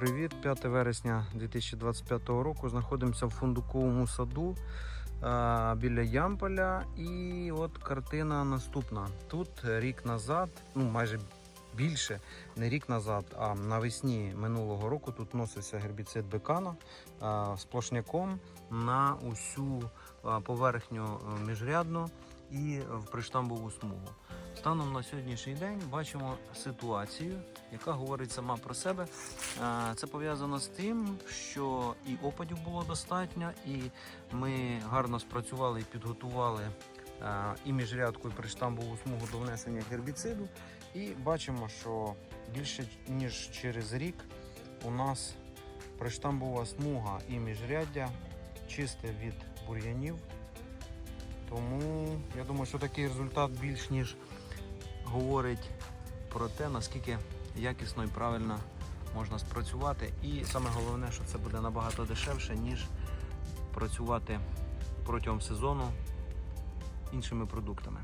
25 вересня 2025 року. Знаходимося в фундуковому саду біля Ямполя. І от картина наступна. Тут рік назад, ну майже більше, не рік назад, а навесні минулого року тут носився гербіцид бекана сплошняком на усю поверхню е, міжрядну і в приштамбову смугу. Станом на сьогоднішній день бачимо ситуацію, яка говорить сама про себе. Е, Це пов'язано з тим, що і опадів було достатньо, і ми гарно спрацювали і підготували е, і міжрядку, і приштамбову смугу до внесення гербіциду. І бачимо, що більше ніж через рік у нас приштамбова смуга і міжряддя чисте від бур'янів. Тому я думаю, що такий результат більш ніж говорить про те, наскільки якісно і правильно можна спрацювати. І саме головне, що це буде набагато дешевше, ніж працювати протягом сезону іншими продуктами.